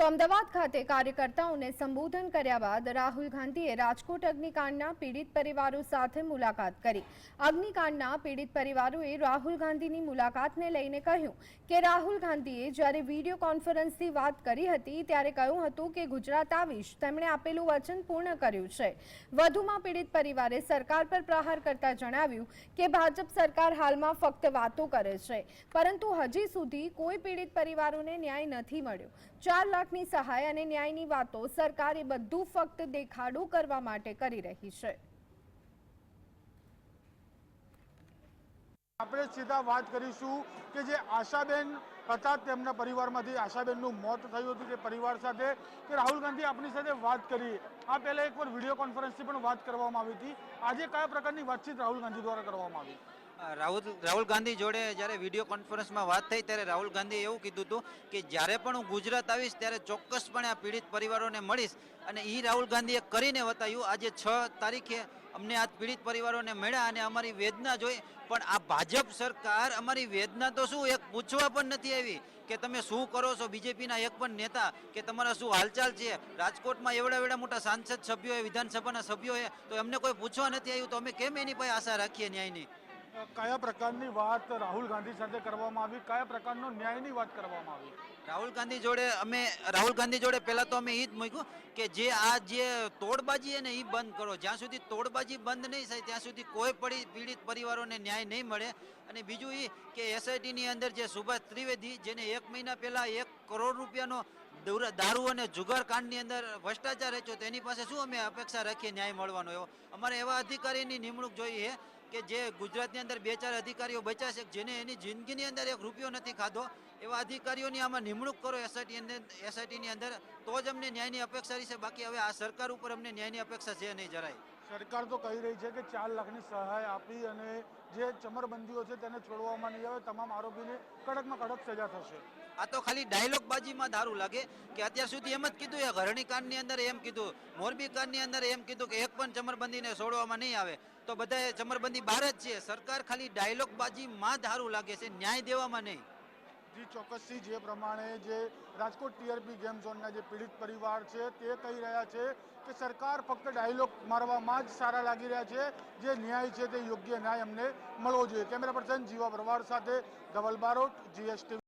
તો અમદાવાદ ખાતે કાર્યકર્તાઓને સંબોધન કર્યા બાદ રાહુલ ગાંધીએ રાજકોટ અગ્નિકાંડના પીડિત પરિવારો સાથે મુલાકાત કરી. અગ્નિકાંડના પીડિત પરિવારોએ રાહુલ ગાંધીની મુલાકાતને લઈને કહ્યું કે રાહુલ ગાંધીએ જ્યારે વીડિયો કોન્ફરન્સથી વાત કરી હતી ત્યારે કહ્યું હતું કે ગુજરાત આવીશ, તેમણે આપેલું વચન પૂર્ણ કર્યું છે. વધુમાં પીડિત પરિવારે સરકાર પર પ્રહાર કરતા જણાવ્યું કે ભાજપ સરકાર હાલમાં ફક્ત વાતો કરે છે, પરંતુ હજી સુધી કોઈ પીડિત પરિવારોને ન્યાય નથી મળ્યો. ચાર લાખની સહાય અને ન્યાયની વાતો સરકારે બધું ફક્ત દેખાડો કરવા માટે કરી રહી છે. આપણે સીધા વાત કરીશું કે જે આશાબેન હતા તેમના પરિવારમાંથી, આશાબેનનું મોત થયું હતું તે પરિવાર સાથે, કે રાહુલ ગાંધી આપણી સાથે વાત કરી. આ પહેલા એકવાર વીડિયો કોન્ફરન્સથી પણ વાત કરવામાં આવી હતી. આજે કયા પ્રકારની વાતચીત રાહુલ ગાંધી દ્વારા કરવામાં આવી? રાહુલ રાહુલ ગાંધી જોડે જ્યારે વીડિયો કોન્ફરન્સમાં વાત થઈ ત્યારે રાહુલ ગાંધીએ એવું કીધું હતું કે જ્યારે પણ હું ગુજરાત આવીશ ત્યારે ચોક્કસપણે આ પીડિત પરિવારોને મળીશ અને એ રાહુલ ગાંધીએ કરીને બતાવ્યું, આજે છ તારીખે અમને આ પીડિત પરિવારોને મળ્યા અને અમારી વેદના જોઈ. પણ આ ભાજપ સરકાર અમારી વેદના તો શું, એક પૂછવા પણ નથી આવી કે તમે શું કરો છો? બીજેપીના એક પણ નેતા કે તમારા શું હાલચાલ છે? રાજકોટમાં એવડા એવડા મોટા સાંસદ સભ્યો વિધાનસભાના સભ્યો તો એમને કોઈ પૂછવા નથી આવ્યું, તો અમે કેમ એની પાસે આશા રાખીએ ન્યાયની? કયા પ્રકારની વાત રાહુલ ગાંધી સાથે કરવામાં આવી? કયા પ્રકારનો ન્યાયની વાત કરવામાં આવી? રાહુલ ગાંધી જોડે અમે, રાહુલ ગાંધી જોડે પહેલા તો અમે એ જ મૂક્યું કે જે આ જે તોડબાજી એને એ બંધ કરો. જ્યાં સુધી તોડબાજી બંધ નહીં થાય, ત્યાં સુધી કોઈ પડી, પીડિત પરિવારોને ન્યાય નહીં મળે. અને બીજું એ કે એસઆઈટીની અંદર જે સુભાષ ત્રિવેદી, જેને એક મહિના પહેલાં એક કરોડ રૂપિયાનો દુર- અને જુગાર કાંડની અંદર ભ્રષ્ટાચાર રચ્યો, તેની પાસે શું અમે અપેક્ષા રાખીએ ન્યાય મળવાનો એવો? અમારે એવા અધિકારીની નિમણૂક જોઈએ કે જે ગુજરાતની અંદર બે ચાર અધિકારીઓ બચ્યા છે, જેને એની જિંદગીની અંદર એક રૂપિયો નથી ખાધો, એવા અધિકારીઓની આમાં નિમણૂક કરો એસઆઈટી અંદર એસઆઈટીની અંદર, તો જ અમને ન્યાયની અપેક્ષા રહેશે બાકી હવે આ સરકાર ઉપર અમને ન્યાયની અપેક્ષા છે નહીં જરાય. સરકાર તો કહી રહી છે કે ચાર લાખની સહાય આપી અને જે ચમરબંધીઓ છે તેને છોડવામાં નહીં આવે, તમામ આરોપીને કડકમાં કડક સજા થશે. આ તો ખાલી ડાયલોગ બાજીમાં દારૂ લાગે કે અત્યાર સુધી એમ જ કીધું એ ઘરણી કાંડની અંદર એમ કીધું, મોરબી કાંડની અંદર એમ કીધું કે એક પણ ચમરબંધીને છોડવામાં નહીં આવે. તો બધા ચમરબંધી બહાર જ છે સરકાર ખાલી ડાયલોગ બાજીમાં દારૂ લાગે છે, ન્યાય દેવામાં નહીં. જી ચોક્કસથી જે પ્રમાણે જે રાજકોટ ટીઆરપી ગેમ ઝોનના જે પીડિત પરિવાર છે, તે કહી રહ્યા છે કે સરકાર ફક્ત ડાયલોગ મારવામાં જ સારા લાગી રહ્યા છે. જે ન્યાય છે તે યોગ્ય ન્યાય અમને મળવો જોઈએ. કેમેરા પર્સન જીવા ભરવાડ સાથે ધવલ બારોટ જીએસટી